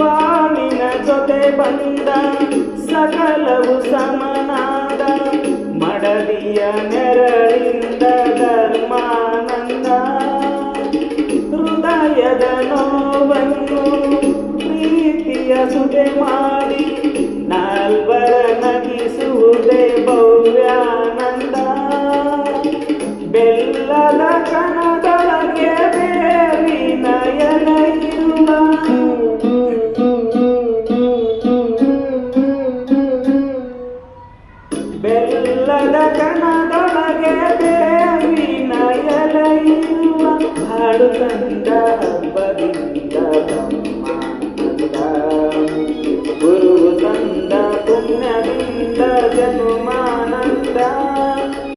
ಬಾಳಿನ ಜೊತೆ ಬಂದ ಸಕಲವು ಸಮನಾದ ಮಡದಿಯ ನೆರಳಿಂದ ಧರ್ಮಾನಂದ. ಹೃದಯದ ನೋವನ್ನು ಪ್ರೀತಿಯ ಸುತೆ ಮಾಡಿ ನಾಲ್ವರ ನಗಿಸುವುದೇ ಭವ್ಯಾನಂದ. ಬೆಲ್ಲದ ಕಣ ಬೆಲ್ಲದ ಕಣದೊಳಗೆ ದೇವಿನ ಎಲೆಯುವ ಹಾಡು ತಂದ ಹಬ್ಬದಿಂದ ಗುರು ತಂದ ಪುಣ್ಯದಿಂದ ಜನುಮಾನಂದ.